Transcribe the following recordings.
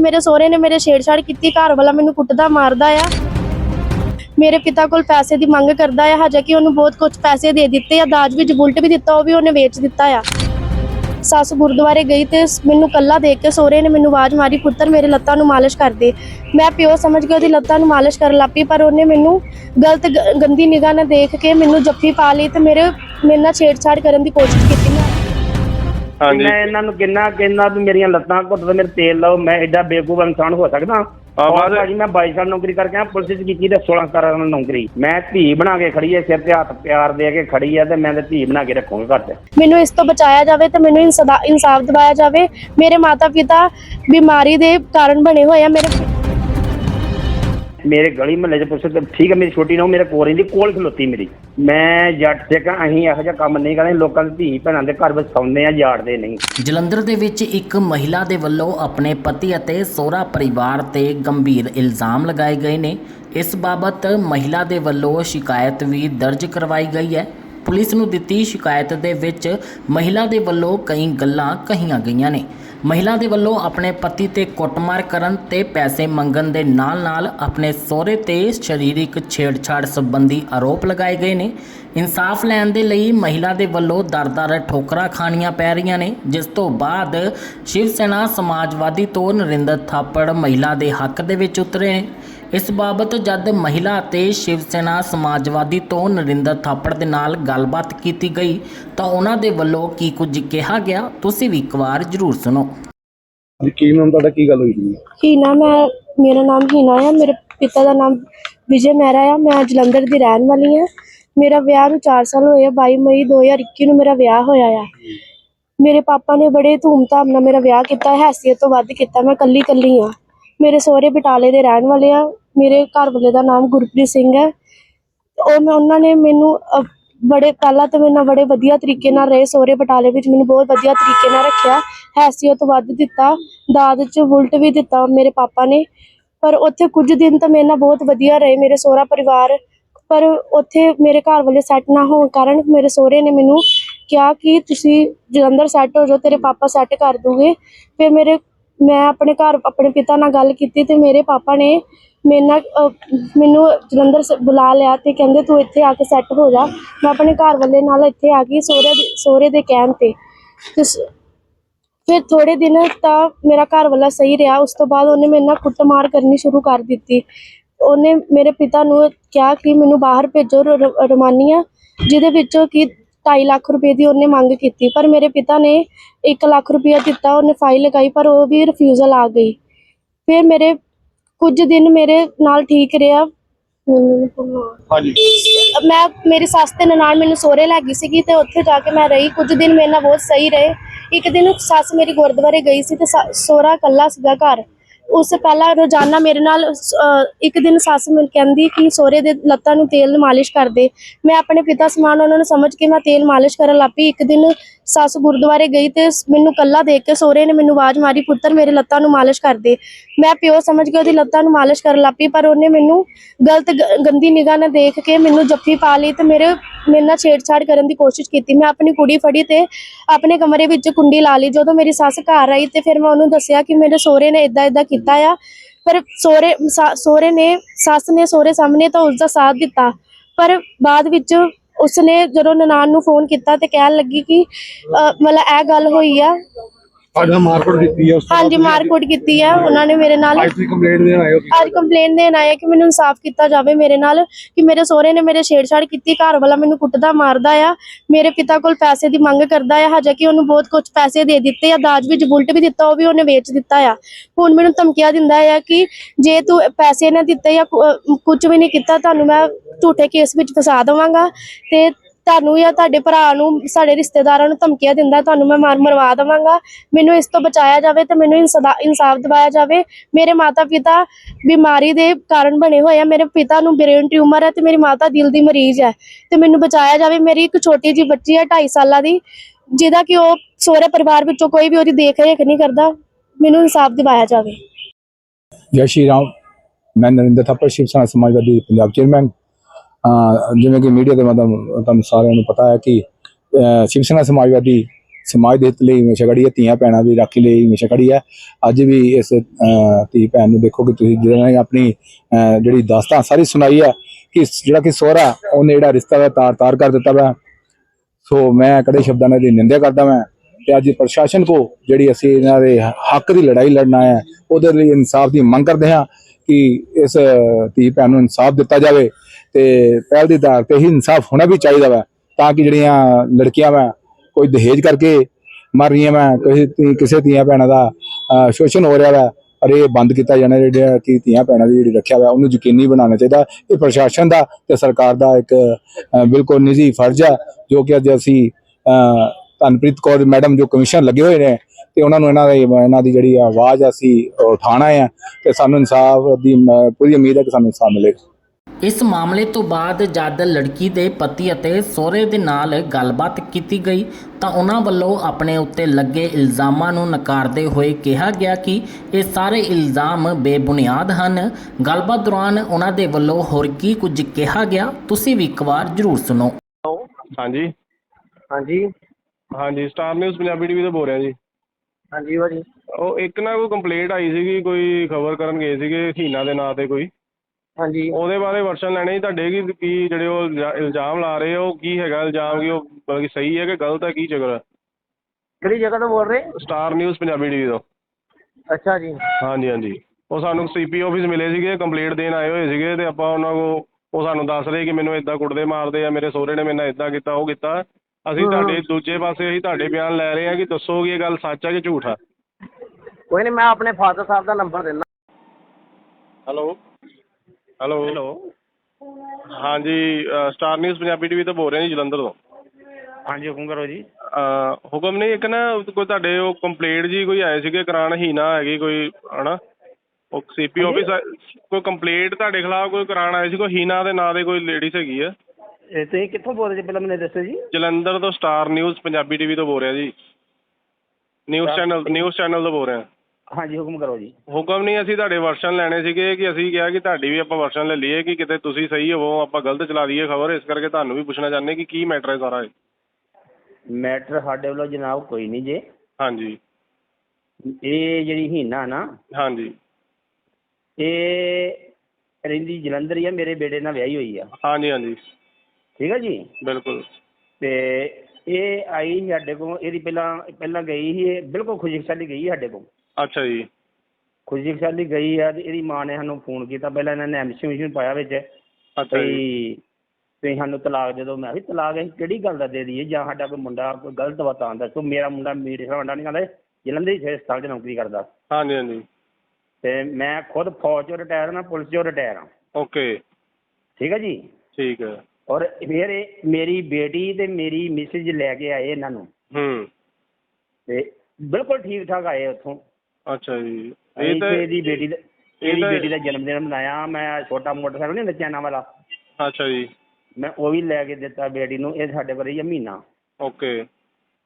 ਮੇਰੇ ਸਹੁਰੇ ਨੇ ਮੇਰੇ ਛੇੜਛਾੜ ਕੀਤੀ, ਘਰ ਵਾਲਾ ਮੈਨੂੰ ਕੁੱਟਦਾ, ਮਾਰਦਾ ਆ। ਮੇਰੇ ਪਿਤਾ ਕੋਲ ਪੈਸੇ ਦੀ ਮੰਗ ਕਰਦਾ ਆ, ਹਜੇ ਕਿ ਉਹਨੂੰ ਬਹੁਤ ਕੁਝ ਪੈਸੇ ਦੇ ਦਿੱਤੇ ਆ, ਦਾਜ ਵਿੱਚ ਬੁਲਟ ਵੀ ਦਿੱਤਾ, ਉਹ ਵੀ ਉਹਨੇ ਵੇਚ ਦਿੱਤਾ ਆ। ਸੱਸ ਗੁਰਦੁਆਰੇ ਗਈ ਤੇ ਮੈਨੂੰ ਕੱਲਾ ਦੇਖ ਕੇ ਸਹੁਰੇ ਨੇ ਮੈਨੂੰ ਆਵਾਜ਼ ਮਾਰੀ, ਪੁੱਤਰ ਮੇਰੇ ਲੱਤਾਂ ਨੂੰ ਮਾਲਿਸ਼ ਕਰ ਦੇ। ਮੈਂ ਪਿਓ ਸਮਝ ਕੇ ਉਹਦੀ ਲੱਤਾਂ ਨੂੰ ਮਾਲਿਸ਼ ਕਰਨ ਲੱਪੀ ਪਰ ਉਹਨੇ ਮੈਨੂੰ ਗਲਤ ਗ- ਗੰਦੀ ਨਿਗਾਹ ਨਾਲ ਦੇਖ ਕੇ ਮੈਨੂੰ ਜੱਫੀ ਪਾ ਲਈ ਤੇ ਮੇਰੇ ਮੇਰੇ ਨਾਲ ਛੇੜਛਾੜ ਕਰਨ ਦੀ ਕੋਸ਼ਿਸ਼ ਕੀਤੀ। ਹਾਂਜੀ। ਮੈਂ ਇਹਨਾਂ ਨੂੰ ਕਿੰਨਾ ਕਹਿੰਦਾ ਵੀ ਮੇਰੀਆਂ ਲੱਤਾਂ ਘੁੱਟ ਤੇ ਮੇਰੇ ਤੇਲ ਲਾਓ ਮੈਂ ਐਡਾ ਬੇਵਕੂਫ ਇਨਸਾਨ ਹੋ ਸਕਦਾ। ਹਾਂ, ਔਰ ਬਾਅਦ- ਭਾਜੀ ਮੈਂ 22 ਸਾਲ ਨੌਕਰੀ ਕਰਕੇ ਆ ਪੁਲਿਸ 'ਚ ਕੀਤੀ ਤੇ 16 17 ਸਾਲ ਨੌਕਰੀ। ਮੈਂ ਧੀ ਬਣਾ ਕੇ ਖੜੀ ਐ ਸਿਰ ਤੇ ਹੱਥ ਪਿਆਰ ਦੇ ਕੇ ਖੜੀ ਐ ਤੇ ਮੈਂ ਤੇ ਧੀ ਬਣਾ ਕੇ ਰੱਖੂੰਗਾ ਘਰ 'ਚ ਮੈਨੂੰ ਇਸ ਤੋਂ ਬਚਾਇਆ ਜਾਵੇ ਤੇ ਮੈਨੂੰ ਇਨਸਦਾ- ਇਨਸਾਫ ਦਿਵਾਇਆ ਜਾਵੇ। ਮੇਰੇ ਮਾਤਾ ਪਿਤਾ ਬਿਮਾਰੀ ਦੇ ਕਾਰਨ ਬਣੇ ਹੋਏ ਆ ਮੇਰੇ ਮੇਰੇ ਗਲੀ ਮਹੱਲੇ 'ਚ ਪੁੱਛ ਤੇ ਠੀਕ ਹੈ ਮੇਰੀ ਛੋਟੀ ਨੂੰ ਮੇਰੇ ਕੋਲ ਰਹਿੰਦੀ ਕੋਲ ਖਲੋਤੀ ਮੇਰੀ। ਮੈਂ ਜੱਟ ਸਿੱਖ ਹਾਂ, ਅਸੀਂ ਇਹੋ ਜਿਹਾ ਕੰਮ ਨਹੀਂ ਕਰਦੇ ਲੋਕਾਂ ਦੀ ਧੀ ਭੈਣਾਂ ਦੇ ਘਰ ਵਿੱਚ ਆ ਜਾੜਦੇ ਨਹੀਂ। ਜਲੰਧਰ ਦੇ ਵਿੱਚ ਇੱਕ ਮਹਿਲਾ ਦੇ ਵੱਲੋਂ ਆਪਣੇ ਪਤੀ ਅਤੇ ਸਹੁਰਾ ਪਰਿਵਾਰ ਤੇ ਗੰਭੀਰ ਇਲਜ਼ਾਮ ਲਗਾਏ ਗਏ ਨੇ। ਇਸ ਬਾਬਤ ਮਹਿਲਾ ਦੇ ਵੱਲੋਂ ਸ਼ਿਕਾਇਤ ਵੀ ਦਰਜ ਕਰਵਾਈ ਗਈ ਹੈ। ਪੁਲਿਸ ਨੂੰ ਦਿੱਤੀ ਸ਼ਿਕਾਇਤ ਦੇ ਵਿੱਚ ਮਹਿਲਾ ਦੇ ਵੱਲੋਂ ਕਈ ਗੱਲਾਂ ਕਹੀਆਂ ਗਈਆਂ ਨੇ। ਮਹਿਲਾ ਦੇ ਵੱਲੋਂ ਆਪਣੇ ਪਤੀ ਤੇ ਕੁੱਟਮਾਰ ਕਰਨ ਤੇ ਪੈਸੇ ਮੰਗਣ ਦੇ ਨਾਲ-ਨਾਲ ਆਪਣੇ ਸਹੁਰੇ ਤੇ ਸਰੀਰਕ ਛੇੜਛਾੜ ਸੰਬੰਧੀ ਆਰੋਪ ਲਗਾਏ ਗਏ ਨੇ। ਇਨਸਾਫ ਲੈਣ ਦੇ ਲਈ ਮਹਿਲਾ ਦੇ ਵੱਲੋਂ ਦਰ-ਦਰ ਠੋਕਰਾਂ ਖਾਣੀਆਂ ਪੈ ਰਹੀਆਂ ਨੇ, ਜਿਸ ਤੋਂ ਬਾਅਦ ਸ਼ਿਵ ਸੈਨਾ ਸਮਾਜਵਾਦੀ ਤੋਂ ਨਰਿੰਦਰ ਥਾਪੜ ਮਹਿਲਾ ਦੇ ਹੱਕ ਦੇ ਵਿੱਚ ਉਤਰੇ ਨੇ। ਇਸ ਬਾਬਤ ਜਦ ਮਹਿਲਾ ਅਤੇ ਸ਼ਿਵ ਸੈਨਾ ਸਮਾਜਵਾਦੀ ਤੋਂ ਨਰਿੰਦਰ ਥਾਪੜ ਦੇ ਨਾਲ ਗੱਲਬਾਤ ਕੀਤੀ ਗਈ ਤਾਂ ਉਹਨਾਂ ਦੇ ਵੱਲੋਂ ਕੀ ਕੁਝ ਕਿਹਾ ਗਿਆ ਤੁਸੀਂ ਵੀ ਇੱਕ ਵਾਰ ਜ਼ਰੂਰ ਸੁਣੋ। ਜੀ ਕੀ ਨਾਮ ਤੁਹਾਡਾ ਕੀ ਗੱਲ ਹੋਈ ਸੀ? ਹੀਨਾ ਮੈਂ ਮੇਰਾ ਨਾਮ ਹੀਨਾ ਆ ਮੇਰੇ ਪਿਤਾ ਦਾ ਨਾਮ ਵਿਜੇ ਮਹਿਰਾ ਆ ਮੈਂ ਜਲੰਧਰ ਦੀ ਰਹਿਣ ਵਾਲੀ ਆ। ਮੇਰਾ ਵਿਆਹ ਨੂੰ 4 ਸਾਲ ਹੋਏ ਆ 22 ਮਈ 2021 ਨੂੰ ਮੇਰਾ ਵਿਆਹ ਹੋਇਆ ਆ। ਮੇਰੇ ਪਾਪਾ ਨੇ ਬੜੇ ਧੂਮਧਾਮ ਨਾਲ ਮੇਰਾ ਵਿਆਹ ਕੀਤਾ ਹੈਸੀਅਤ ਤੋਂ ਵੱਧ ਕੀਤਾ ਮੈਂ ਕੱਲੀ ਕੱਲੀ ਆ। ਮੇਰੇ ਸਹੁਰੇ ਬਟਾਲੇ ਦੇ ਰਹਿਣ ਵਾਲੇ ਆ। ਮੇਰੇ ਘਰ ਵਾਲੇ ਦਾ ਨਾਮ ਗੁਰਪ੍ਰੀਤ ਸਿੰਘ ਹੈ। ਉਹ ਮੈਂ ਉਹਨਾਂ ਨੇ ਮੈਨੂੰ ਅਹ, ਬੜੇ ਪਹਿਲਾਂ ਤਾਂ ਮੇਰੇ ਨਾਲ ਬੜੇ ਵਧੀਆ ਤਰੀਕੇ ਨਾਲ ਰਹੇ। ਸਹੁਰੇ ਬਟਾਲੇ ਵਿੱਚ ਮੈਨੂੰ ਬਹੁਤ ਵਧੀਆ ਤਰੀਕੇ ਨਾਲ ਰੱਖਿਆ। ਹੈਸੀਅਤ ਵੱਧ ਦਿੱਤਾ। ਦਾਦ ਚ ਉਲਟ ਵੀ ਦਿੱਤਾ ਮੇਰੇ ਪਾਪਾ ਨੇ। ਪਰ ਉੱਥੇ ਕੁਝ ਦਿਨ ਤਾਂ ਮੇਰੇ ਨਾਲ ਬਹੁਤ ਵਧੀਆ ਰਹੇ। ਮੇਰੇ ਸਹੁਰਾ ਪਰਿਵਾਰ ਪਰ ਉੱਥੇ ਮੇਰੇ ਘਰ ਵਾਲੇ ਸੈੱਟ ਨਾ ਹੋਣ ਕਾਰਨ ਮੇਰੇ ਸਹੁਰੇ ਨੇ ਮੈਨੂੰ ਕਿਹਾ ਕਿ ਤੁਸੀਂ ਜਲੰਧਰ ਸੈੱਟ ਹੋ ਜਾਓ ਤੇਰੇ ਪਾਪਾ ਸੈੱਟ ਕਰ ਦੂਗੇ। ਫਿਰ ਮੇਰੇ ਮੈਂ ਆਪਣੇ ਘਰ ਆਪਣੇ ਪਿਤਾ ਨਾਲ ਗੱਲ ਕੀਤੀ ਤੇ ਮੇਰੇ ਪਾਪਾ ਨੇ ਮੇਰੇ ਨਾਲ ਅਹ, ਮੈਨੂੰ ਜਲੰਧਰ ਸ- ਬੁਲਾ ਲਿਆ ਤੇ ਕਹਿੰਦੇ ਤੂੰ ਇੱਥੇ ਆ ਕੇ ਸੈੱਟ ਹੋ ਜਾ। ਮੈਂ ਆਪਣੇ ਘਰ ਵਾਲੇ ਨਾਲ ਇੱਥੇ ਆ ਗਈ ਸਹੁਰੇ ਦੇ ਸਹੁਰੇ ਦੇ ਕਹਿਣ ਤੇ। ਤੇ ਸ- ਫਿਰ ਥੋੜੇ ਦਿਨ ਤਾਂ ਮੇਰਾ ਘਰ ਵਾਲਾ ਸਹੀ ਰਿਹਾ। ਉਸ ਤੋਂ ਬਾਅਦ ਉਹਨੇ ਮੇਰੇ ਨਾਲ ਕੁੱਟਮਾਰ ਕਰਨੀ ਸ਼ੁਰੂ ਕਰ ਦਿੱਤੀ। ਉਹਨੇ ਮੇਰੇ ਪਿਤਾ ਨੂੰ ਕਿਹਾ ਕਿ ਮੈਨੂੰ ਬਾਹਰ ਭੇਜੋ ਰ- ਰ- ਰਮਾਨੀਆ ਜਿਹਦੇ ਵਿੱਚੋਂ ਕਿ 2.5 ਲੱਖ ਰੁਪਏ ਦੀ ਉਹਨੇ ਮੰਗ ਕੀਤੀ ਪਰ ਮੇਰੇ ਪਿਤਾ ਨੇ 1 ਲੱਖ ਰੁਪਇਆ ਦਿੱਤਾ ਉਹਨੇ ਫਾਈਲ ਲਗਾਈ ਪਰ ਉਹ ਵੀ ਰਿਫਿਊਜ਼ਲ ਆ ਗਈ। ਫਿਰ ਮੇਰੇ ਕੁਝ ਦਿਨ ਮੇਰੇ ਨਾਲ ਠੀਕ ਰਿਹਾ। ਹਾਂਜੀ। ਮੈਂ ਮੇਰੀ ਸੱਸ ਤੇ ਨਨਾਣ ਮੈਨੂੰ ਸੋਹਰੇ ਲੈ ਗਈ ਸੀਗੀ ਤੇ ਉੱਥੇ ਜਾ ਕੇ ਮੈਂ ਰਹੀ। ਕੁਝ ਦਿਨ ਮੇਰੇ ਨਾਲ ਬਹੁਤ ਸਹੀ ਰਹੇ। ਇੱਕ ਦਿਨ ਸੱਸ ਮੇਰੀ ਗੁਰਦੁਆਰੇ ਗਈ ਸੀ ਤੇ ਸਹੁਰਾ ਇਕੱਲਾ ਸੀਗਾ ਘਰ। ਉਸ ਪਹਿਲਾਂ ਰੋਜ਼ਾਨਾ ਮੇਰੇ ਨਾਲ ਅਹ, ਇੱਕ ਦਿਨ ਸੱਸ ਮੈਨੂੰ ਕਹਿੰਦੀ ਕਿ ਸੋਹਰੇ ਦੇ ਲੱਤਾਂ ਨੂੰ ਤੇਲ ਮਾਲਿਸ਼ ਕਰ ਦੇ। ਮੈਂ ਆਪਣੇ ਪਿਤਾ ਸਮਾਨ ਉਹਨਾਂ ਨੂੰ ਸਮਝ ਕੇ ਮੈਂ ਤੇਲ ਮਾਲਿਸ਼ ਕਰਨ ਲੱਪੀ ਇੱਕ ਦਿਨ ਸੱਸ ਗੁਰਦੁਆਰੇ ਗਈ ਤੇ ਮੈਨੂੰ ਕੱਲਾ ਦੇਖ ਕੇ ਸੋਹਰੇ ਨੇ ਮੈਨੂੰ ਆਵਾਜ਼ ਮਾਰੀ, ਪੁੱਤਰ, ਮੇਰੇ ਲੱਤਾਂ ਨੂੰ ਮਾਲਿਸ਼ ਕਰ ਦੇ। ਮੈਂ ਪਿਓ ਸਮਝ ਕੇ ਉਹਦੀ ਲੱਤਾਂ ਨੂੰ ਮਾਲਿਸ਼ ਕਰਨ ਲੱਪੀ ਪਰ ਉਹਨੇ ਮੈਨੂੰ ਗਲਤ ਗ- ਗੰਦੀ ਨਿਗਾਹ ਨਾਲ ਦੇਖ ਕੇ ਮੈਨੂੰ ਜੱਫੀ ਪਾ ਲਈ ਤੇ ਮੇਰੇ ਮੇਰੇ ਨਾਲ ਛੇੜਛਾੜ ਕਰਨ ਦੀ ਕੋਸ਼ਿਸ਼ ਕੀਤੀ। ਮੈਂ ਆਪਣੀ ਕੁੜੀ ਫੜੀ ਤੇ ਆਪਣੇ ਕਮਰੇ ਵਿੱਚ ਕੁੰਡੀ ਲਾ ਲਈ। ਜਦੋਂ ਮੇਰੀ ਸੱਸ ਘਰ ਆਈ ਤੇ ਫਿਰ ਮੈਂ ਉਹਨੂੰ ਦੱਸਿਆ ਕਿ ਮੇਰੇ ਸਹੁਰੇ ਨੇ ਇਦਾਂ ਇਦਾਂ ਕੀਤਾ ਆ। ਪਰ ਸਹੁਰੇ, ਸਾ- ਸਹੁਰੇ ਨੇ, ਸੱਸ ਨੇ ਸਹੁਰੇ ਸਾਹਮਣੇ ਤਾਂ ਉਸ ਦਾ ਸਾਥ ਦਿੱਤਾ। ਪਰ ਬਾਅਦ ਵਿੱਚ ਉਸਨੇ ਜਦੋਂ ਨਨਾਣ ਨੂੰ ਫੋਨ ਕੀਤਾ ਤੇ ਕਹਿਣ ਲੱਗੀ ਕਿ ਮਤਲਬ ਇਹ ਗੱਲ ਹੋਈ ਆ ਤੁਹਾਡਾ ਮਾਰਕਟ ਦਿੱਤੀ ਹੈ ਉਸ ਤੋਂ ਹਾਂਜੀ ਬਾਅਦ ਮਾਰਕੁੱਟ ਕੀਤੀ ਆ ਉਹਨਾਂ ਨੇ ਮੇਰੇ ਨਾਲ ਅੱਜ ਤੁਸੀਂ ਕੰਪਲੇਂਟ ਦੇਣ ਆਏ ਹੋ। ਅੱਜ ਕੰਪਲੇਨ ਦੇਣ ਆਏ ਕਿ ਮੈਨੂੰ ਇਨਸਾਫ ਕੀਤਾ ਜਾਵੇ ਮੇਰੇ ਨਾਲ ਕਿ ਮੇਰੇ ਸਹੁਰੇ ਨੇ ਮੇਰੇ ਛੇੜਛਾੜ ਕੀਤੀ ਘਰ ਵਾਲਾ ਮੈਨੂੰ ਕੁੱਟਦਾ ਮਾਰਦਾ ਆ ਮੇਰੇ ਪਿਤਾ ਕੋਲ ਪੈਸੇ ਦੀ ਮੰਗ ਕਰਦਾ ਆ ਹਜੇ ਕਿ ਉਹਨੂੰ ਬਹੁਤ ਕੁਝ ਪੈਸੇ ਦੇ ਦਿੱਤੇ ਆ ਦਾਜ ਵਿੱਚ ਬੁਲਟ ਵੀ ਦਿੱਤਾ ਉਹ ਵੀ ਉਹਨੇ ਵੇਚ ਦਿੱਤਾ ਆ ਹੁਣ ਮੈਨੂੰ ਧਮਕੀਆਂ ਦਿੰਦਾ ਆ ਕਿ ਜੇ ਤੂੰ ਪੈਸੇ ਨਾ ਦਿੱਤੇ ਜਾਂ ਕੁਝ ਵੀ ਨਹੀਂ ਕੀਤਾ ਤੁਹਾਨੂੰ ਮੈਂ ਝੂਠੇ ਕੇਸ ਵਿੱਚ ਫਸਾ ਦੇਵਾਂਗਾ ਤੇ ਤੁਹਾਨੂੰ ਜਾਂ ਤੁਹਾਡੇ ਭਰਾ ਨੂੰ, ਸਾਡੇ ਰਿਸ਼ਤੇਦਾਰਾਂ ਨੂੰ ਧਮਕੀਆਂ ਦਿੰਦਾ, ਤੁਹਾਨੂੰ ਮੈਂ ਮਾਰ ਮਰਵਾ ਦੇਵਾਂਗਾ। ਮੈਨੂੰ ਇਸ ਤੋਂ ਬਚਾਇਆ ਜਾਵੇ ਤੇ ਮੈਨੂੰ ਇਨਸਾਫ ਦਿਵਾਇਆ ਜਾਵੇ। ਮੇਰੇ ਮਾਤਾ ਪਿਤਾ ਬਿਮਾਰੀ ਦੇ ਕਾਰਨ ਬਣੇ ਹੋਏ ਆ। ਮੇਰੇ ਪਿਤਾ ਨੂੰ ਬ੍ਰੇਨ ਟਿਊਮਰ ਹੈ ਤੇ ਮੇਰੀ ਮਾਤਾ ਦਿਲ ਦੀ ਮਰੀਜ਼ ਹੈ। ਤੇ ਮੈਨੂੰ ਬਚਾਇਆ ਜਾਵੇ। ਮੇਰੀ ਇੱਕ ਛੋਟੀ ਜੀ ਬੱਚੀ ਹੈ 2.5 ਸਾਲਾਂ ਦੀ, ਜਿਹਦਾ ਕਿ ਉਹ ਸਹੁਰੇ ਪਰਿਵਾਰ ਵਿੱਚੋਂ ਕੋਈ ਵੀ ਉਹਦੀ ਦੇਖ ਰੇਖ ਨਹੀਂ ਕਰਦਾ। ਮੈਨੂੰ ਇਨਸਾਫ ਦਿਵਾਇਆ ਜਾਵੇ। ਜੈ ਸ਼੍ਰੀ ਰਾਮ। ਮੈਂ ਨਰਿੰਦਰ ਥਾਪਰ, ਸ਼ਿਵ ਸੈਨਾ ਸਮਾਜਵਾਦੀ ਪੰਜਾਬ ਚੇਅਰਮੈਨ। ਜਿਵੇਂ ਕਿ ਮੀਡੀਆ ਦੇ ਮਾਧਿਅਮ, ਤੁਹਾਨੂੰ ਸਾਰਿਆਂ ਨੂੰ ਪਤਾ ਹੈ ਕਿ ਸ਼ਿਵ ਸੈਨਾ ਸਮਾਜਵਾਦੀ ਸਮਾਜ ਦੇ ਹਿੱਤ ਲਈ ਹਮੇਸ਼ਾ ਖੜੀ ਹੈ, ਧੀਆਂ ਭੈਣਾਂ ਦੀ ਰਾਖੀ ਲਈ ਹਮੇਸ਼ਾ ਖੜੀ ਹੈ। ਅੱਜ ਵੀ ਇਸ ਧੀ ਭੈਣ ਨੂੰ ਦੇਖੋ ਕਿ ਤੁਸੀਂ ਜਿਹੜਾ ਨੇ ਆਪਣੀ ਜਿਹੜੀ ਦਾਸਤਾਨ ਸਾਰੀ ਸੁਣਾਈ ਹੈ ਕਿ ਜਿਹੜਾ ਕਿ ਸਹੁਰਾ, ਉਹਨੇ ਜਿਹੜਾ ਰਿਸ਼ਤਾ ਵਾ ਤਾਰ ਤਾਰ ਕਰ ਦਿੱਤਾ ਵਾ। ਸੋ ਮੈਂ ਕੜੇ ਸ਼ਬਦਾਂ ਨਾਲ ਦੀ ਨਿੰਦਿਆ ਕਰਦਾ ਮੈਂ ਤੇ ਅੱਜ ਪ੍ਰਸ਼ਾਸਨ ਕੋ ਜਿਹੜੀ ਅਸੀਂ ਇਹਨਾਂ ਦੇ ਹੱਕ ਦੀ ਲੜਾਈ ਲੜਨਾ ਹੈ, ਉਹਦੇ ਲਈ ਇਨਸਾਫ ਦੀ ਮੰਗ ਕਰਦੇ ਹਾਂ ਕਿ ਇਸ, ਧੀ ਭੈਣ ਨੂੰ ਇਨਸਾਫ ਦਿੱਤਾ ਜਾਵੇ। ਤੇ ਪਹਿਲ ਦੀ ਆਧਾਰ ਤੇ ਹੀ ਇਨਸਾਫ ਹੋਣਾ ਵੀ ਚਾਹੀਦਾ ਵਾ ਤਾਂ ਕਿ ਜਿਹੜੀਆਂ ਲੜਕੀਆਂ ਵਾ ਕੋਈ ਦਹੇਜ ਕਰਕੇ ਮਰ ਰਹੀਆਂ ਵਾ ਕਿਸੇ ਧੀ- ਕਿਸੇ ਧੀਆਂ ਭੈਣਾਂ ਦਾ ਸ਼ੋਸ਼ਣ ਹੋ ਰਿਹਾ ਵਾ ਪਰ ਇਹ ਬੰਦ ਕੀਤਾ ਜਾਣਾ ਜਿਹੜਾ ਕਿ ਧੀਆਂ ਭੈਣਾਂ ਦੀ ਜਿਹੜੀ ਰੱਖਿਆ ਵਾ ਉਹਨੂੰ ਯਕੀਨੀ ਬਣਾਉਣਾ ਚਾਹੀਦਾ। ਇਹ ਪ੍ਰਸ਼ਾਸਨ ਦਾ ਤੇ ਸਰਕਾਰ ਦਾ ਇੱਕ ਬਿਲਕੁਲ ਨਿੱਜੀ ਫਰਜ਼ ਹੈ ਜੋ ਕਿ ਅੱਜ ਅਸੀਂ ਅਹ, ਧਨਪ੍ਰੀਤ ਕੌਰ ਮੈਡਮ ਜੋ ਕਮਿਸ਼ਨ ਲੱਗੇ ਹੋਏ ਨੇ ਤੇ ਉਹਨਾਂ ਨੂੰ ਇਹਨਾਂ ਦੀ ਇਹਨਾਂ ਦੀ ਜਿਹੜੀ ਆਵਾਜ਼ ਆ ਅਸੀਂ ਉਠਾਣਾ ਹੈ ਤੇ ਸਾਨੂੰ ਇਨਸਾਫ ਦੀ ਪੂਰੀ ਉਮੀਦ ਹੈ ਕਿ ਸਾਨੂੰ ਇਨਸਾਫ ਮਿਲੇਗਾ। ਇਸ ਮਾਮਲੇ ਤੋਂ ਬਾਅਦ ਜਦ ਲੜਕੀ ਦੇ ਪਤੀ ਅਤੇ ਸਹੁਰੇ ਦੇ ਨਾਲ ਗੱਲਬਾਤ ਕੀਤੀ ਗਈ ਤਾਂ ਉਹਨਾਂ ਵੱਲੋਂ ਆਪਣੇ ਉੱਤੇ ਲੱਗੇ ਇਲਜ਼ਾਮਾਂ ਨੂੰ ਨਕਾਰਦੇ ਹੋਏ ਕਿਹਾ ਗਿਆ ਕਿ ਇਹ ਸਾਰੇ ਇਲਜ਼ਾਮ ਬੇਬੁਨਿਆਦ ਹਨ। ਗੱਲਬਾਤ ਦੌਰਾਨ ਉਹਨਾਂ ਦੇ ਵੱਲੋਂ ਹੋਰ ਕੀ ਕੁਝ ਕਿਹਾ ਗਿਆ ਤੁਸੀਂ ਵੀ ਇੱਕ ਵਾਰ ਜ਼ਰੂਰ ਸੁਣੋ। ਹਾਂਜੀ। ਹਾਂਜੀ। ਹਾਂਜੀ ਸਟਾਰ ਨਿਊਜ਼ ਪੰਜਾਬੀ ਟੀਵੀ ਤੋਂ ਬੋਲ ਰਿਹਾ ਜੀ। ਹਾਂਜੀ ਭਾਜੀ। ਉਹ ਇੱਕ ਨਾ ਕੋਈ ਕੰਪਲੇਂਟ ਆਈ ਸੀਗੀ ਕੋਈ ਖਬਰ ਕਰਨ ਗਏ ਸੀਗੇ ਹੀਨਾ ਦੇ ਨਾਂ ਤੇ ਕੋਈ। ਹਾਂਜੀ। ਉਹਦੇ ਬਾਰੇ ਵਰਸ਼ਨ ਲੈਣੇ ਸੀ ਤੁਹਾਡੇ ਕੀ ਕੀ ਜਿਹੜੇ ਉਹ ਇਲਜ਼ਾ- ਇਲਜ਼ਾਮ ਲਾ ਰਹੇ ਆ ਉਹ ਕੀ ਹੈਗਾ ਇਲਜ਼ਾਮ ਕਿ ਉਹ ਮਤਲਬ ਕਿ ਸਹੀ ਹੈ ਕਿ ਗਲਤ ਹੈ ਕੀ ਚੱਕਰ ਹੈ ਕਿਹੜੀ ਜਗ੍ਹਾ ਤੋਂ ਬੋਲ ਰਹੇ? ਸਟਾਰ ਨਿਊਜ਼ ਪੰਜਾਬੀ ਟੀਵੀ ਤੋਂ। ਅੱਛਾ ਜੀ। ਹਾਂਜੀ ਹਾਂਜੀ। ਉਹ ਸਾਨੂੰ ਸੀਪੀ ਆਫਿਸ ਮਿਲੇ ਸੀਗੇ ਕੰਪਲੇਂਟ ਦੇਣ ਆਏ ਹੋਏ ਸੀਗੇ ਤੇ ਆਪਾਂ ਉਹਨਾਂ ਕੋ ਉਹ ਸਾਨੂੰ ਦੱਸ ਰਹੇ ਕਿ ਮੈਨੂੰ ਇਦਾਂ ਕੁੱਟਦੇ ਮਾਰਦੇ ਆ ਮੇਰੇ ਸਹੁਰੇ ਨੇ ਮੇਰੇ ਨਾਲ ਇਦਾਂ ਕੀਤਾ ਉਹ ਕੀਤਾ। ਅਸੀਂ ਤੁਹਾਡੇ ਦੂਜੇ ਪਾਸੇ ਅਸੀਂ ਤੁਹਾਡੇ ਬਿਆਨ ਲੈ ਰਹੇ ਆ ਕਿ ਦੱਸੋ ਕਿ ਇਹ ਗੱਲ ਸੱਚ ਹੈ ਕਿ ਝੂਠ ਆ? ਕੋਈ ਨਹੀਂ ਮੈਂ ਆਪਣੇ ਫਾਦਰ ਸਾਹਿਬ ਦਾ ਨੰਬਰ ਦਿੰਦਾ। ਹੈਲੋ। ਹੈਲੋ ਹੈਲੋ ਹਾਂਜੀ ਸਟਾਰ ਨਿਊਜ਼ ਪੰਜਾਬੀ ਟੀਵੀ ਤੋਂ ਬੋਲ ਰਹੇ ਜੀ ਜਲੰਧਰ ਤੋਂ। ਹਾਂਜੀ ਹੁਕਮ ਕਰੋ ਜੀ। ਹੁਕਮ ਨਹੀਂ ਇੱਕ ਨਾ ਕੋਈ ਤੁਹਾਡੇ ਉਹ ਕੰਪਲੇਂਟ ਜੀ ਕੋਈ ਆਏ ਸੀਗੇ ਕਰਾਣ ਹੀਨਾ ਹੈਗੀ ਕੋਈ ਹਨਾ? ਉਹ ਸੀਪੀ ਆਫਿਸ ਕੋਈ ਕੰਪਲੇਂਟ ਤੁਹਾਡੇ ਖਿਲਾਫ ਕੋਈ ਕਰਾਣ ਆਏ ਸੀ ਕੋਈ ਹੀਨਾ ਦੇ ਨਾਂ ਦੇ ਕੋਈ ਲੇਡੀਜ਼ ਹੈਗੀ ਆ? ਇਹ ਤੁਸੀਂ ਕਿੱਥੋਂ ਬੋਲਦੇ ਜੀ ਪਹਿਲਾਂ ਮੈਨੂੰ ਦੱਸੋ ਜੀ। ਜਲੰਧਰ ਤੋਂ ਸਟਾਰ ਨਿਊਜ਼ ਪੰਜਾਬੀ ਟੀਵੀ ਤੋਂ ਬੋਲ ਰਿਹਾ ਜੀ। ਨਿਊਜ਼ ਚੈਨਲ ਨਿਊਜ਼ ਚੈਨਲ ਤੋਂ ਬੋਲ ਰਿਹਾ। ਹਾਂਜੀ ਹੁਕਮ ਕਰੋ ਜੀ। ਹੁਕਮ ਨਹੀਂ ਅਸੀਂ ਤੁਹਾਡੇ ਵਰਸ਼ਨ ਲੈਣੇ ਸੀਗੇ ਕਿ ਅਸੀਂ ਕਿਹਾ ਕਿ ਤੁਹਾਡੀ ਵੀ ਆਪਾਂ ਵਰਸ਼ਨ ਲੈ ਲਈਏ ਕਿ ਕਿਤੇ ਤੁਸੀਂ ਸਹੀ ਹੋਵੋ ਆਪਾਂ ਗਲਤ ਚਲਾ ਦਈਏ ਖਬਰ ਇਸ ਕਰਕੇ ਤੁਹਾਨੂੰ ਵੀ ਪੁੱਛਣਾ ਚਾਹੁੰਦੇ ਕਿ ਕੀ ਮੈਟਰ ਹੈ ਸਾਰਾ ਇਹ। ਮੈਟਰ ਸਾਡੇ ਵੱਲੋਂ ਜਨਾਬ ਕੋਈ ਨਹੀਂ ਜੇ। ਹਾਂਜੀ। ਇਹ ਜਿਹੜੀ ਹੀਨਾ ਨਾ ਹਾਂਜੀ। ਇਹ ਰਹਿੰਦੀ ਜਲੰਧਰ ਹੀ ਆ ਮੇਰੇ ਬੇਟੇ ਨਾਲ ਵਿਆਹੀ ਹੋਈ ਆ। ਹਾਂਜੀ ਹਾਂਜੀ। ਠੀਕ ਆ ਜੀ? ਬਿਲਕੁਲ। ਤੇ ਇਹ ਆਈ ਸਾਡੇ ਕੋਲ ਇਹਦੀ ਪਹਿਲਾਂ ਪਹਿਲਾਂ ਗਈ ਸੀ ਇਹ ਬਿਲਕੁਲ ਖੁਸ਼ੀਖਸ਼ਾਲੀ ਗਈ ਸਾਡੇ ਕੋਲ। ਅੱਛਾ ਜੀ। ਖੁਸ਼ੀਖਸ਼ਾਲੀ ਗਈ ਆ ਤੇ ਇਹਦੀ ਮਾਂ ਨੇ ਸਾਨੂੰ ਫੋਨ ਕੀਤਾ। ਪਹਿਲਾਂ ਇਹਨਾਂ ਨੇ ਐਮਸੀ ਮਿਸ਼ਨ ਪਾਇਆ ਵਿੱਚ ਅੱਛਾ ਜੀ। ਤੁਸੀਂ ਸਾਨੂੰ ਤਲਾਕ ਦੇ ਦਿਓ। ਮੈਂ ਵੀ ਤਲਾਕ ਅਸੀਂ ਕਿਹੜੀ ਗੱਲ ਦਾ ਦੇ ਦਈਏ? ਜਾਂ ਸਾਡਾ ਕੋਈ ਮੁੰਡਾ ਕੋਈ ਗਲਤ ਵਾ ਤਾਂ ਦੱਸੋ ਮੇਰਾ ਮੁੰਡਾ ਮੇਰੇ ਮੁੰਡਾ ਨਹੀਂ ਕਹਿੰਦਾ ਜਲੰਧਰ ਹੀ ਹਸਪਤਾਲ 'ਚ ਨੌਕਰੀ ਕਰਦਾ। ਹਾਂਜੀ ਹਾਂਜੀ। ਤੇ ਮੈਂ ਖੁਦ ਫੌਜ 'ਚੋਂ ਰਿਟਾਇਰ ਹਾਂ ਪੁਲਿਸ 'ਚੋਂ ਰਿਟਾਇਰ ਹਾਂ। ਓਕੇ। ਠੀਕ ਹੈ ਜੀ? ਠੀਕ ਹੈ ਔਰ ਫਿਰ ਇਹ ਮੇਰੀ ਬੇਟੀ ਤੇ ਮੇਰੀ ਮਿਸਿਜ ਲੈ ਕੇ ਆਏ ਇਹਨਾਂ ਨੂੰ। ਹੂੰ। ਤੇ ਬਿਲਕੁਲ ਠੀਕ ਠਾਕ ਆਏ ਉੱਥੋਂ। ਅੱਛਾ ਜੀ। ਅਸੀਂ ਇਹ ਤਾਂ ਤੇ ਇਹਦੀ ਬੇਟੀ ਦਾ ਇਹਦੀ ਤਾਂ- ਬੇਟੀ ਦਾ ਜਨਮ ਦਿਨ ਮਨਾਇਆ। ਮੈਂ ਛੋਟਾ ਮੋਟਰਸਾਈਕਲ ਨਹੀਂ ਹੁੰਦਾ ਚੈਨਾ ਵਾਲਾ। ਅੱਛਾ ਜੀ। ਮੈਂ ਉਹ ਵੀ ਲੈ ਕੇ ਦਿੱਤਾ ਬੇਟੀ ਨੂੰ। ਇਹ ਸਾਡੇ ਕੋਲ ਰਹੀ ਮਹੀਨਾ। ਓਕੇ।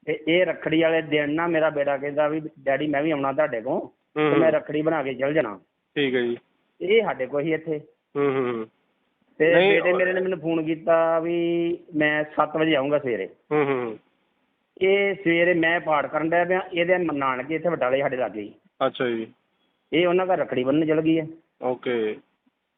ਤੇ ਇਹ ਰੱਖੜੀ ਵਾਲੇ ਦਿਨ ਨਾ ਮੇਰਾ ਬੇਟਾ ਕਹਿੰਦਾ ਵੀ ਡੈਡੀ ਮੈਂ ਵੀ ਆਉਣਾ ਤੁਹਾਡੇ ਕੋਲ। ਹੂੰ ਤੇ ਹੂੰ, ਮੈਂ ਰੱਖੜੀ ਬਣਾ ਕੇ ਚਲ ਜਾਣਾ। ਠੀਕ ਹੈ ਜੀ। ਇਹ ਸਾਡੇ ਕੋਲ ਹੀ ਇੱਥੇ। ਹੂੰ ਹੂੰ ਹੂੰ। ਤੇ ਨਹੀਂ, ਬੇਟੇ ਉਹ- ਮੇਰੇ ਨੇ ਮੈਨੂੰ ਫੋਨ ਕੀਤਾ ਵੀ ਮੈਂ 7 ਵਜੇ ਆਉਂਗਾ ਸਵੇਰੇ। ਹੂੰ ਹੂੰ ਹੂੰ, ਇਹ ਸਵੇਰੇ ਮੈਂ ਪਾਠ ਕਰਨ ਡਿਆ ਪਿਆ। ਇਹਦੇ ਨਾਨਕੇ ਇੱਥੇ ਬਟਾਲੇ ਸਾਡੇ ਲਾਗੇ ਹੀ। ਅੱਛਾ ਜੀ। ਇਹ ਉਹਨਾਂ ਦਾ ਰੱਖੜੀ ਬੰਨ੍ਹਣ ਚਲ ਗਈ ਹੈ। ਓਕੇ।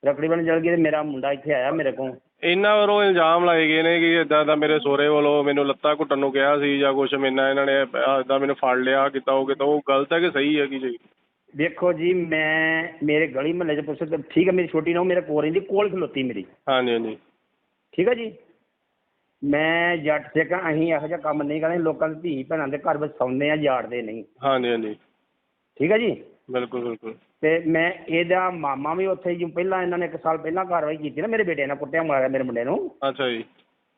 ਰੱਖੜੀ ਬੰਨ੍ਹਣ ਚਲ ਗਈ ਤੇ ਮੇਰਾ ਮੁੰਡਾ ਇੱਥੇ ਆਇਆ ਮੇਰੇ ਕੋਲ। ਇਹਨਾਂ ਵੱਲੋਂ ਇਲਜ਼ਾਮ ਲਾਏ ਗਏ ਨੇ ਕਿ ਇਦਾਂ ਦਾ ਮੇਰੇ ਸਹੁਰੇ ਵੱਲੋਂ ਮੈਨੂੰ ਲੱਤਾਂ ਘੁੱਟਣ ਨੂੰ ਕਿਹਾ ਸੀ ਜਾਂ ਕੁਛ ਮੈਨਾਂ ਇਹਨਾਂ ਨੇ ਇਦਾਂ ਮੈਨੂੰ ਫੜ ਲਿਆ ਕੀਤਾ ਉਹ ਕੀਤਾ ਉਹ ਗਲਤ ਹੈ ਕਿ ਸਹੀ ਹੈ ਕੀ ਜੀ? ਦੇਖੋ ਜੀ ਮੈਂ ਮੇਰੇ ਗਲੀ ਮਹੱਲੇ 'ਚ ਪੁੱਛ ਤੇ ਠੀਕ ਹੈ ਮੇਰੀ ਛੋਟੀ ਨੂੰ ਮੇਰੇ ਕੋਲ ਰਹਿੰਦੀ ਕੋਲ ਖਲੋਤੀ ਮੇਰੀ। ਹਾਂਜੀ ਹਾਂਜੀ। ਠੀਕ ਹੈ ਜੀ? ਮੈਂ ਜੱਟ ਸਿੱਖ ਅਸੀਂ ਇਹੋ ਜਿਹਾ ਕੰਮ ਨਹੀਂ ਕਰਦੇ ਲੋਕਾਂ ਦੇ ਧੀ ਭੈਣਾਂ ਦੇ ਘਰ ਵਸਾਉਂਦੇ ਆ ਜਾੜਦੇ ਨਹੀਂ। ਹਾਂਜੀ ਹਾਂਜੀ। ਠੀਕ ਹੈ ਜੀ? ਬਿਲਕੁਲ ਬਿਲਕੁਲ। ਤੇ ਮੈਂ ਇਹਦਾ ਮਾਮਾ ਵੀ ਉੱਥੇ ਜੀ ਪਹਿਲਾਂ ਇਹਨਾਂ ਨੇ ਇੱਕ ਸਾਲ ਪਹਿਲਾਂ ਕਾਰਵਾਈ ਕੀਤੀ ਨਾ ਮੇਰੇ ਬੇਟੇ ਨਾਲ ਕੁੱਟਿਆ ਮਾਰਿਆ ਮੇਰੇ ਮੁੰਡੇ ਨੂੰ। ਅੱਛਾ ਜੀ।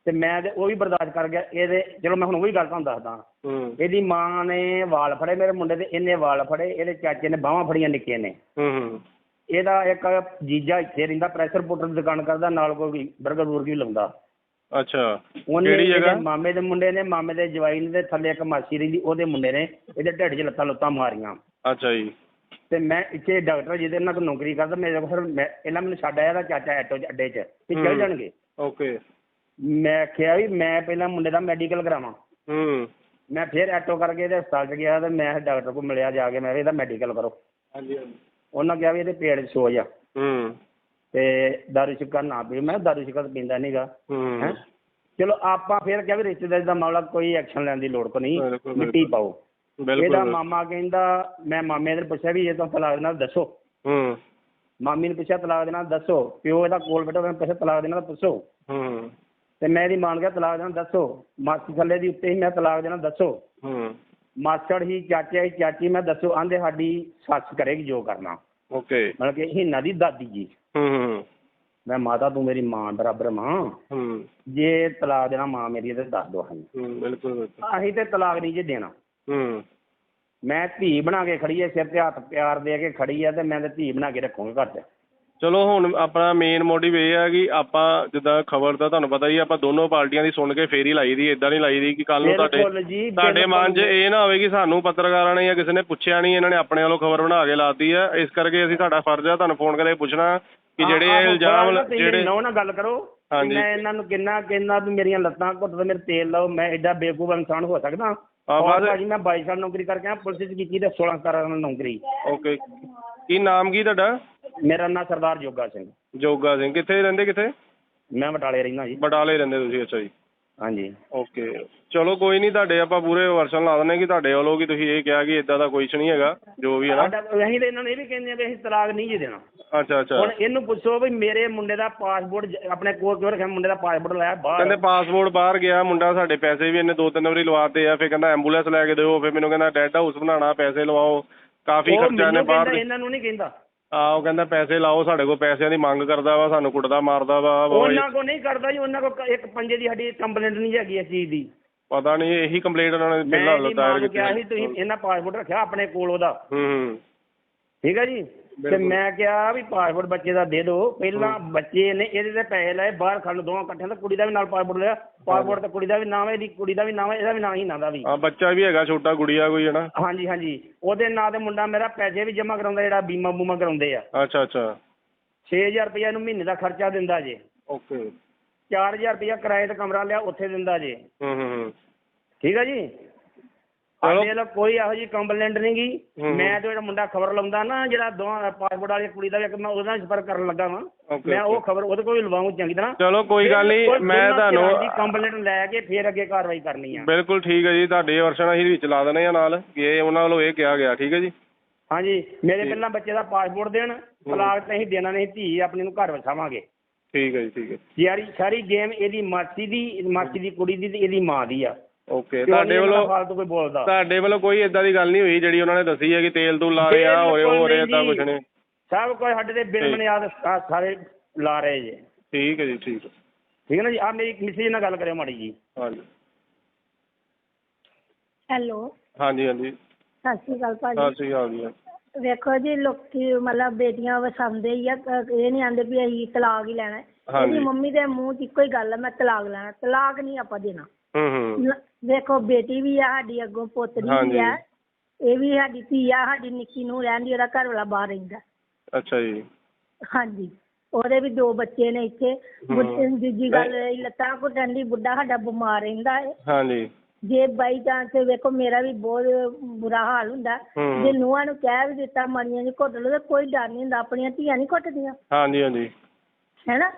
ਤੇ ਮੈਂ ਤੇ ਉਹ ਵੀ ਬਰਦਾਸ਼ਤ ਕਰ ਗਿਆ ਇਹਦੇ ਚਲੋ ਮੈਂ ਹੁਣ ਉਹੀ ਗੱਲ ਤੁਹਾਨੂੰ ਦੱਸਦਾ। ਹੂੰ। ਇਹਦੀ ਮਾਂ ਨੇ ਵਾਲ ਫੜੇ ਮੇਰੇ ਮੁੰਡੇ ਦੇ ਇਹਨੇ ਵਾਲ ਫੜੇ ਇਹਦੇ ਚਾਚੇ ਨੇ ਬਾਹਾਂ ਫੜੀਆਂ ਨਿੱਕੇ ਨੇ। ਹੂੰ ਹੂੰ। ਇਹਦਾ ਇੱਕ ਜੀਜਾ ਇੱਥੇ ਰਹਿੰਦਾ ਪ੍ਰੈਸ਼ਰ ਪੁੱਟਰ ਦੀ ਦੁਕਾਨ ਕਰਦਾ ਨਾਲ ਕੋਈ ਬਰਗਰ ਬੁਰਗਰ ਵੀ ਲਾਉਂਦਾ ਅੱਛਾ। ਉਹਨੇ ਕਿਹੜੀ ਜਗ੍ਹਾ? ਮਾਮੇ ਦੇ ਮੁੰਡੇ ਨੇ ਮਾਮੇ ਦੇ ਜਵਾਈ ਨੇ ਤੇ ਥੱਲੇ ਇੱਕ ਮਾਸੀ ਰਹਿੰਦੀ ਉਹਦੇ ਮੁੰਡੇ ਨੇ ਇਹਦੇ ਢਿੱਡ 'ਚ ਲੱਤਾਂ ਲੁੱਤਾਂ ਮਾਰੀਆਂ। ਅੱਛਾ ਜੀ। ਤੇ ਮੈਂ ਇੱਥੇ ਡਾਕਟਰ ਜਿਹਦੇ ਨਾਲ ਨੌਕਰੀ ਕਰਦਾ ਮੇਰੇ ਕੋਲ ਫਿਰ ਮੈਂ ਇਹਨਾਂ ਮੈਨੂੰ ਛੱਡ ਆਇਆ ਦਾ ਚਾਚਾ ਐਟੋ 'ਚ ਅੱਡੇ 'ਚ ਵੀ ਚੱਲ ਹੂੰ। ਜਾਣਗੇ। ਓਕੇ। ਮੈਂ ਕਿਹਾ ਵੀ ਮੈਂ ਪਹਿਲਾਂ ਮੁੰਡੇ ਦਾ ਮੈਡੀਕਲ ਕਰਾਵਾਂ। ਹੂੰ। ਮੈਂ ਫਿਰ ਆਟੋ ਕਰਕੇ ਇਹਦੇ ਹਸਪਤਾਲ 'ਚ ਗਿਆ ਤੇ ਮੈਂ ਡਾਕਟਰ ਕੋਲ ਮਿਲਿਆ ਜਾ ਕੇ ਮੈਂ ਕਿਹਾ ਇਹਦਾ ਮੈਡੀਕਲ ਕਰੋ। ਹਾਂਜੀ ਹਾਂਜੀ। ਉਹਨਾਂ ਕਿਹਾ ਵੀ ਇਹਦੇ ਪੇਟ 'ਚ ਸੋਜ ਆ। ਹੂੰ। ਤੇ ਦਾਰੂ ਸ਼ਿਕਰ ਨਾ ਪੀਓ। ਮੈਂ ਕਿਹਾ ਦਾਰੂ ਸ਼ਿਕਰ ਤਾਂ ਪੀਂਦਾ ਨਹੀਂਗਾ ਹੂੰ। ਹੈਂ? ਚਲੋ ਆਪਾਂ ਫਿਰ ਕਿਹਾ ਵੀ ਰਿਸ਼ਤੇਦਾਰੀ ਦਾ ਮਾਮਲਾ ਕੋਈ ਐਕਸ਼ਨ ਲੈਣ ਦੀ ਲੋੜ ਕੋ ਨਹੀਂ। ਬਿਲਕੁਲ, ਮਿੱਟੀ ਪਾਓ। ਇਹਦਾ ਬਿਲਕੁਲ। ਮਾਮਾ ਕਹਿੰਦਾ ਮੈਂ ਮਾਮੇ ਨੇ ਪੁੱਛਿਆ ਵੀ ਇਹ ਤਾਂ ਤਲਾਕ ਦੇਣਾ ਦੱਸੋ। ਹੂੰ। ਮਾਮੀ ਨੇ ਪੁੱਛਿਆ ਤਲਾਕ ਦੇਣਾ ਦੱਸੋ ਪਿਓ ਇਹਦਾ ਕੋਲ ਬੈਠਾ ਉਹਨੇ ਪੁੱਛਿਆ ਤਲਾਕ ਦੇਣਾ ਦੱਸੋ ਹੂੰ। ਤੇ ਮੈਂ ਇਹਦੀ ਮਾਂ ਨੂੰ ਕਿਹਾ ਤਲਾਕ ਦੇਣਾ ਦੱਸੋ। ਮਾਸੀ ਥੱਲੇ ਦੀ ਉੱਤੇ ਹੀ ਮੈਂ ਤਲਾਕ ਦੇਣਾ ਦੱਸੋ। ਹੂੰ। ਮਾਸੜ ਹੀ ਚਾਚਾ ਹੀ ਚਾਚੀ ਮੈਂ ਦੱਸੋ ਆਂਦੇ ਸਾਡੀ ਸੱਸ ਕਰੇਗੀ ਜੋ ਕਰਨਾ। ਓਕੇ। ਮਤਲਬ ਕਿ ਹੀਨਾ ਦੀ ਦਾਦੀ ਜੀ। ਹੂੰ ਹੂੰ ਮੈਂ ਮਾਤਾ ਤੂੰ ਮੇਰੀ ਮਾਂ ਬਰਾਬਰ ਮਾਂ। ਹੂੰ। ਜੇ ਤਲਾਕ ਦੇਣਾ ਮਾਂ ਮੇਰੀ ਤੇ ਦੱਸ ਦੋ ਹੂੰ ਬਿਲਕੁਲ ਬਿਲਕੁਲ। ਅਸੀਂ ਤੇ ਤਲਾਕ ਨਹੀਂ ਜੇ ਦੇਣਾ। ਹੂੰ ਮੈਂ ਧੀ ਬਣਾ ਕੇ ਖੜੀ ਐ ਸਿਰ ਤੇ ਹੱਥ ਪਿਆਰ ਦੇ ਕੇ ਖੜੀ ਐ ਤੇ ਮੈਂ ਤੇ ਧੀ ਬਣਾ ਕੇ ਰੱਖੂੰਗਾ ਘਰ 'ਚ ਚਲੋ ਹੁਣ ਆਪਣਾ ਮੇਨ ਮੋਟਿਵ ਇਹ ਹੈ ਕਿ ਆਪਾਂ ਜਿੱਦਾਂ ਖਬਰ ਦਾ ਤੁਹਾਨੂੰ ਪਤਾ ਹੀ ਆਪਾਂ ਦੋਨੋਂ ਪਾਰਟੀਆਂ ਦੀ ਸੁਣ ਕੇ ਫੇਰ ਹੀ ਲਾਈ ਦੀ ਇਦਾਂ ਨਹੀਂ ਲਾਈ ਦੀ ਕਿ ਕੱਲ ਨੂੰ ਬਿਲਕੁਲ ਤੁਹਾਡੇ ਜੀ, ਤੁਹਾਡੇ ਮਨ 'ਚ। ਇਹ ਨਾ ਹੋਵੇ ਕਿ ਸਾਨੂੰ ਪੱਤਰਕਾਰਾਂ ਨੇ ਜਾਂ ਕਿਸੇ ਨੇ ਪੁੱਛਿਆ ਨਹੀਂ ਇਹਨਾਂ ਨੇ ਆਪਣੇ ਵੱਲੋਂ ਖਬਰ ਬਣਾ ਕੇ ਲਾਤੀ ਹੈ ਇਸ ਕਰਕੇ ਅਸੀਂ ਸਾਡਾ ਫਰਜ਼ ਹੈ ਤੁਹਾਨੂੰ ਫੋਨ ਕਰਕੇ ਪੁੱਛਣਾ ਕਿ ਜਿਹੜੇ ਇਹ ਇਲਜ਼ਾਮ ਜਿਹੜੇ ਨੋ ਨਾਲ ਗੱਲ ਕਰੋ ਕਿ ਹਾਂਜੀ। ਮੈਂ ਇਹਨਾਂ ਨੂੰ ਕਿੰਨਾ ਕਿੰਨਾ ਵੀ ਮੇਰੀਆਂ ਲੱਤਾਂ ਘੁੱਟ ਤੇ ਮੇਰੇ ਤੇਲ ਲਾਓ ਮੈਂ ਐਡਾ ਬੇਵਕੂਫ ਇਨਸਾਨ ਹੋ ਸਕਦਾ ਔਰ ਭਾਜੀ ਮੈਂ 22 ਸਾਲ ਨੌਕਰੀ ਕਰਕੇ ਆ ਪੁਲਿਸ 'ਚ ਕੀਤੀ ਤੇ 16 17 ਸਾਲ ਨੌਕਰੀ। ਓਕੇ। ਕੀ ਨਾਮ ਕੀ ਤੁਹਾਡਾ? ਮੇਰਾ ਨਾਂ ਸਰਦਾਰ ਜੋਗਾ ਸਿੰਘ। ਜੋਗਾ ਸਿੰਘ। ਕਿੱਥੇ ਰਹਿੰਦੇ ਕਿੱਥੇ? ਮੈਂ ਬਟਾਲੇ ਰਹਿੰਦਾ ਜੀ। ਬਟਾਲੇ ਰਹਿੰਦੇ ਤੁਸੀਂ ਅੱਛਾ ਜੀ। ਹਾਂਜੀ। ਓਕੇ ਚਲੋ ਕੋਈ ਨਹੀਂ ਤੁਹਾਡੇ ਆਪਾਂ ਪੂਰੇ ਵਰਸ਼ਨ ਲਾ ਦਿੰਦੇ ਕਿ ਤੁਹਾਡੇ ਵੱਲੋਂ ਕਿ ਤੁਸੀਂ ਇਹ ਕਿਹਾ ਕਿ ਇਦਾਂ ਦਾ ਕੁਝ ਨਹੀਂ ਹੈਗਾ ਜੋ ਵੀ ਹੈ ਨਾ। ਸਾਡਾ ਅਸੀਂ ਤਾਂ ਇਹਨਾਂ ਨੂੰ ਇਹ ਵੀ ਕਹਿੰਦੇ ਆ ਵੀ ਅਸੀਂ ਤਲਾਕ ਨਹੀਂ ਜੀ ਦੇਣਾ। ਅੱਛਾ ਅੱਛਾ। ਹੁਣ ਇਹਨੂੰ ਪੁੱਛੋ ਵੀ ਮੇਰੇ ਮੁੰਡੇ ਦਾ ਪਾਸਪੋਰਟ ਆਪਣੇ ਕੋਲ ਕਿਉਂ ਰੱਖਿਆ? ਮੁੰਡੇ ਦਾ ਪਾਸਪੋਰਟ ਲਾਇਆ ਬਾਹਰ। ਕਹਿੰਦੇ ਪਾਸਪੋਰਟ ਬਾਹਰ ਗਿਆ ਮੁੰਡਾ ਸਾਡੇ ਪੈਸੇ ਵੀ ਇਹਨੇ ਦੋ ਤਿੰਨ ਵਾਰੀ ਲਵਾਤੇ ਆ ਫਿਰ ਕਹਿੰਦਾ ਐਂਬੂਲੈਂਸ ਲੈ ਕੇ ਦਿਓ ਫਿਰ ਮੈਨੂੰ ਕਹਿੰਦਾ ਡੈਡ ਹਾਊਸ ਬਣਾਉਣਾ ਪੈਸੇ ਲਵਾਓ। ਕਾਫੀ ਉਹ ਖਰਚਾ ਇਹਨੇ ਮੈਨੂੰ ਬਾਹਰ ਕਹਿੰਦਾ ਦੇ ਇਹਨਾਂ ਨੂੰ ਨਹੀਂ ਕਹਿੰਦਾ। ਆ ਉਹ ਕਹਿੰਦਾ ਪੈਸੇ ਲਾਓ ਸਾਡੇ ਕੋਲ ਪੈਸਿਆਂ ਦੀ ਮੰਗ ਕਰਦਾ ਵਾ ਸਾਨੂੰ ਕੁੱਟਦਾ ਮਾਰਦਾ ਵਾ ਬਹੁਤ ਉਹਨਾਂ ਕੋ ਨਹੀਂ ਕਰਦਾ ਜੀ ਉਹਨਾਂ ਕੋ ਇੱਕ ਪੰਜੇ ਦੀ ਸਾਡੀ ਕੰਪਲੇਂਟ ਨਹੀਂ ਹੈਗੀ ਇਸ ਚੀਜ਼ ਦੀ। ਪਤਾ ਨਹੀਂ ਇਹੀ ਕੰਪਲੇਂਟ ਉਹਨਾਂ ਨੇ ਮੈਂ ਪਹਿਲਾਂ ਇਹਦੀ ਮਾਂ ਨੂੰ ਕੀਤੀ ਕਿਹਾ ਸੀ ਤੁਸੀਂ ਇਹਨਾਂ ਪਾਸਪੋਰਟ ਰੱਖਿਆ ਆਪਣੇ ਕੋਲ ਉਹਦਾ। ਹੂੰ ਹੂੰ। ਠੀਕ ਹੈ ਜੀ? ਤੇ। ਮੈਂ ਕਿਹਾ ਵੀ ਪਾਸਪੋਰਟ ਬੱਚੇ ਦਾ ਦੇ ਦਿਓ। ਪਹਿਲਾਂ ਬੱਚੇ ਨੇ ਇਹਦੇ ਤੇ ਪੈਸੇ ਲਏ ਬਾਹਰ ਖੜਨ ਦੋਵਾਂ ਇਕੱਠਿਆਂ ਦਾ ਕੁੜੀ ਦਾ ਵੀ ਨਾਲ ਪਾਸਪੋਰਟ ਲਿਆ। ਪਾਸਪੋਰਟ ਤੇ ਕੁੜੀ ਦਾ ਵੀ ਨਾਮ ਹੈ ਇਹਦੀ ਕੁੜੀ ਦਾ ਵੀ ਨਾਮ ਹੈ ਇਹਦਾ ਵੀ ਨਾਮ ਹੀ ਨਾਂ ਦਾ ਵੀ। ਆ ਬੱਚਾ ਵੀ ਹੈਗਾ ਛੋਟਾ ਗੁੜੀਆ ਕੋਈ ਹੈ ਨਾ। ਹਾਂਜੀ ਹਾਂਜੀ। ਉਹਦੇ ਨਾਂ ਤੇ ਮੁੰਡਾ ਮੇਰਾ ਪੈਸੇ ਵੀ ਜਮ੍ਹਾਂ ਕਰਾਉਂਦਾ ਜਿਹੜਾ ਬੀਮਾ ਬੂਮਾ ਕਰਾਉਂਦੇ ਆ। ਅੱਛਾ ਅੱਛਾ। 6000 ਰੁਪਇਆ ਇਹਨੂੰ ਮਹੀਨੇ ਦਾ ਖਰਚਾ ਦਿੰਦਾ ਜੇ। ਓਕੇ। 4000 ਰੁਪਇਆ ਕਿਰਾਏ ਤੇ ਕਮਰਾ ਲਿਆ ਉੱਥੇ ਦਿੰਦਾ ਜੇ। ਹੂੰ ਹੂੰ ਹੂੰ। ਠੀਕ ਹੈ ਜੀ। ਸਾਡੇ ਵੱਲੋਂ ਕੋਈ ਇਹੋ ਜਿਹੀ ਕੰਪਲੇਂਟ ਨਹੀਂ ਗਈ। ਮੈਂ ਤੇ ਜਿਹੜਾ ਮੁੰਡਾ ਖਬਰ ਲਾਉਂਦਾ ਨਾ ਜਿਹੜਾ ਦੋਵਾਂ ਪਾਸਪੋਰਟ ਵਾਲੀ ਕੁੜੀ ਦਾ ਵੀ ਇੱਕ ਮੈਂ ਉਹਦਾ ਸੰਪਰਕ ਕਰਨ ਲੱਗਾ ਵਾਂ। ਮੈਂ ਉਹ. ਖਬਰ ਉਹਦੇ ਕੋਲ ਵੀ ਲਵਾਉਂ ਚੰਗੀ ਤਰ੍ਹਾਂ। ਚਲੋ ਕੋਈ ਗੱਲ ਨਹੀਂ ਮੈਂ ਤੁਹਾਨੂੰ ਕੰਪਲੇਂਟ ਲੈ ਕੇ ਫਿਰ ਅੱਗੇ ਕਾਰਵਾਈ ਕਰਨੀ ਆ। ਬਿਲਕੁਲ ਠੀਕ ਹੈ ਜੀ ਤੁਹਾਡੇ ਵਰਸ਼ਨ ਅਸੀਂ ਵਿੱਚ ਲਾ ਦੇਣੇ ਆ ਨਾਲ ਇਹ ਉਹਨਾਂ ਵੱਲੋਂ ਇਹ ਕਿਹਾ ਗਿਆ ਠੀਕ ਹੈ ਜੀ? ਹਾਂਜੀ ਮੇਰੇ ਪਹਿਲਾਂ ਬੱਚੇ ਦਾ ਪਾਸਪੋਰਟ ਦੇਣ ਤਲਾਕ ਤੇ ਅਸੀਂ ਦੇਣਾ ਨਹੀਂ ਧੀ ਆਪਣੀ ਨੂੰ ਘਰ ਵਸਾਵਾਂਗੇ। ਠੀਕ ਹੈ ਜੀ ਠੀਕ ਹੈ ਸਾਰੀ ਸਾਰੀ ਗੇਮ ਇਹਦੀ ਮਾਸੀ ਦੀ ਮਾਸੀ ਦੀ ਕੁੜੀ ਦੀ ਤੇ ਇਹਦੀ ਮਾਂ ਦੀ ਆ। ਓਕੇ ਤੁਹਾਡੇ ਦਾ ਵੱਲੋਂ ਫਾਲਤੂ ਕੋਈ ਬੋਲਦਾ? ਤੁਹਾਡੇ ਵੱਲੋਂ ਕੋਈ ਇਦਾਂ ਦੀ ਗੱਲ ਨਹੀਂ ਹੋਈ ਜਿਹੜੀ ਉਹਨਾਂ ਨੇ ਦੱਸੀ ਹੈ ਕਿ ਤੇਲ ਤੂਲ ਲਾ ਰਹੇ ਆ ਹੋਰੇ ਹੋ ਰਹੇ ਇਦਾਂ ਕੁਝ ਨਹੀਂ। ਸਭ ਕੁਝ ਸਾਡੇ ਤੇ ਬਿਲ ਸਾ- ਸਾਰੇ ਲਾ ਰਹੇ ਜੇ। ਠੀਕ ਹੈ ਜੀ ਠੀਕ ਹੈ। ਠੀਕ ਹੈ ਨਾ ਜੀ? ਆ ਮੇਰੀ ਮਿਸੀ ਨਾਲ ਗੱਲ ਕਰਿਓ ਮਾੜੀ ਜੀ। ਹਾਂਜੀ। ਹੈਲੋ। ਹਾਂਜੀ ਹਾਂਜੀ। ਸਤਿ ਸ਼੍ਰੀ ਅਕਾਲ ਸਤਿ ਭਾਜੀ ਸ਼੍ਰੀ ਅਕਾਲ ਜੀ। ਵੇਖੋ ਜੀ ਲੋਕੀ ਮਤਲਬ ਬੇਟੀਆਂ ਵਸਾਉਂਦੇ ਹੀ ਆ ਇਹ ਨਹੀਂ ਆਂਦੇ ਵੀ ਅਸੀਂ ਤਲਾਕ ਹੀ ਲੈਣਾ। ਇਹਦੀ ਮੰਮੀ ਦੇ ਮੂੰਹ 'ਚ ਇੱਕੋ ਹੀ ਗੱਲ ਹੈ ਮੈਂ ਤਲਾਕ ਲੈਣਾ। ਤਲਾਕ ਨਹੀਂ ਆਪਾਂ ਦੇਣਾ। ਹੂੰ ਹੂੰ। ਵੇਖੋ ਬੇਟੀ ਵੀ ਆ ਸਾਡੀ ਅੱਗੋਂ ਪੋਤਰੀ। ਵੀ ਆ। ਇਹ ਵੀ ਸਾਡੀ ਧੀ ਆ ਸਾਡੀ ਨਿੱਕੀ ਨੂੰ ਰਹਿੰਦੀ ਉਹਦਾ ਘਰ ਵਾਲਾ ਬਾਹਰ ਰਹਿੰਦਾ। ਅੱਛਾ ਜੀ। ਹਾਂਜੀ। ਉਹਦੇ ਵੀ ਦੋ ਬੱਚੇ ਨੇ ਇੱਥੇ। ਦੂਜੀ ਗੱਲ ਇਹ ਲੱਤਾਂ ਘੁੱਟਣ ਦੀ ਬੁੱਢਾ ਸਾਡਾ ਬਿਮਾਰ ਰਹਿੰਦਾ ਹੈ ਹਾਂਜੀ। ਜੇ ਬਾਈ ਚਾਂਸ ਵੇਖੋ ਮੇਰਾ ਵੀ ਬਹੁਤ ਬੁਰਾ ਹਾਲ ਹੁੰਦਾ। ਜੇ ਨੂੰਹਾਂ ਨੂੰ ਕਹਿ ਵੀ ਦਿੱਤਾ ਮਣੀਆਂ ਜੀ ਘੁੱਟ ਲਓ ਤਾਂ ਕੋਈ ਡਰ ਨਹੀਂ ਹੁੰਦਾ ਆਪਣੀਆਂ ਧੀਆਂ ਨਹੀਂ ਘੁੱਟਦੀਆਂ। ਹਾਂਜੀ ਹਾਂਜੀ। ਹੈਨਾ।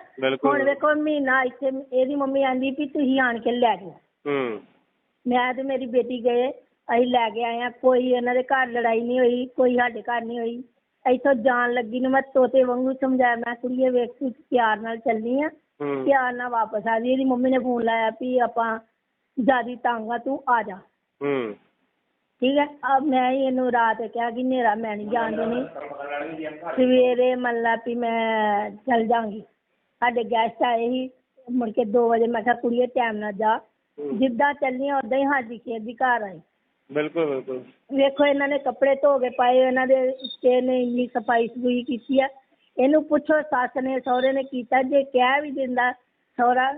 ਹੁਣ ਵੇਖੋ ਮਹੀਨਾ ਇੱਥੇ ਇਹਦੀ ਮੰਮੀ ਆਂਦੀ ਵੀ ਤੁਸੀਂ ਆਣ ਕੇ ਲੈ ਜਾਓ। ਹੂੰ। ਮੈਂ ਤੇ ਮੇਰੀ ਬੇਟੀ ਗਏ ਅਸੀਂ ਲੈ ਕੇ ਆਏ ਆ ਕੋਈ ਇਹਨਾਂ ਦੇ ਘਰ ਲੜਾਈ ਨਹੀਂ ਹੋਈ ਕੋਈ ਸਾਡੇ ਘਰ ਨਹੀਂ ਹੋਈ। ਇੱਥੋਂ ਜਾਣ ਲੱਗੀ ਨੂੰ ਮੈਂ ਤੋਤੇ ਵਾਂਗੂ ਸਮਝਾਇਆ ਮੈਂ ਕੁੜੀਏ ਵੇਖ ਤੂੰ ਪਿਆਰ ਨਾਲ ਚੱਲਣੀ ਆ ਹੂੰ। ਪਿਆਰ ਨਾਲ ਵਾਪਸ ਆ ਜੀ ਇਹਦੀ ਮੰਮੀ ਨੇ ਫੋਨ ਲਾਇਆ ਵੀ ਆਪਾਂ ਜਿਆਦੀ ਤੰਗ ਆ ਤੂੰ ਆ ਜਾ। ਹੂੰ। ਠੀਕ ਹੈ ਆ ਮੈਂ ਹੀ ਇਹਨੂੰ ਰਾਤ ਕਿਹਾ ਕਿ ਹਨੇਰਾ ਮੈਂ ਨਹੀਂ ਜਾਣ ਦੇਣੀ। ਸਵੇਰੇ ਮੱਲਾ ਵੀ ਮੈਂ ਚੱਲ ਜਾਵਾਂਗੀ ਸਾਡੇ ਗੈਸਟ ਆਏ ਸੀ ਮੁੜ ਕੇ 2 ਵਜੇ ਮੈਂ ਕਿਹਾ ਕੁੜੀਏ ਟਾਈਮ ਨਾਲ ਜਾ। ਜਿੱਦਾਂ ਚੱਲਣੀ ਉਦਾਂ ਹੀ ਹਾਜੀ ਖੇਤ ਦੀ ਘਰ ਆਈ ਬਿਲਕੁਲ ਬਿਲਕੁਲ। ਵੇਖੋ ਇਹਨਾਂ ਨੇ ਕੱਪੜੇ ਧੋ ਕੇ ਪਾਏ ਇਹਨਾਂ ਦੇ ਉੱਤੇ ਨੇ ਇੰਨੀ ਸਫ਼ਾਈ ਸਫੂਈ ਕੀਤੀ ਆ। ਇਹਨੂੰ ਪੁੱਛੋ ਸੱਸ ਨੇ ਸਹੁਰੇ ਨੇ ਕੀਤਾ ਜੇ ਕਹਿ ਵੀ ਦਿੰਦਾ ਸਹੁਰਾ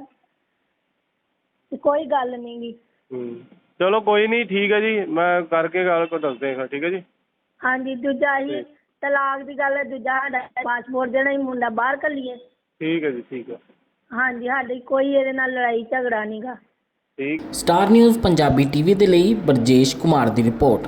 ਤੇ ਕੋਈ ਗੱਲ ਨਹੀਂ ਗੀ। ਹੂੰ। ਚਲੋ ਕੋਈ ਨਹੀਂ ਠੀਕ ਹੈ ਜੀ ਮੈਂ ਕਰਕੇ ਗੱਲ ਕੋ ਦੱਸਦੇ ਹਾਂ ਠੀਕ ਹੈ ਜੀ? ਹਾਂਜੀ ਦੂਜਾ ਹੀ ਤਲਾਕ ਦੀ ਗੱਲ ਹੈ ਦੂਜਾ ਸਾਡਾ ਪਾਸਪੋਰਟ ਦੇਣਾ ਹੀ ਮੁੰਡਾ ਬਾਹਰ ਕੱਲੀਏ ਠੀਕ ਹੈ ਜੀ ਠੀਕ ਹੈ। ਹਾਂਜੀ ਸਾਡੀ ਕੋਈ ਇਹਦੇ ਨਾਲ ਲੜਾਈ ਝਗੜਾ ਨਹੀਂਗਾ ਸਟਾਰ ਨਿਊਜ਼ ਪੰਜਾਬੀ ਟੀਵੀ ਦੇ ਲਈ ਬਰਜੇਸ਼ ਕੁਮਾਰ ਦੀ ਰਿਪੋਰਟ।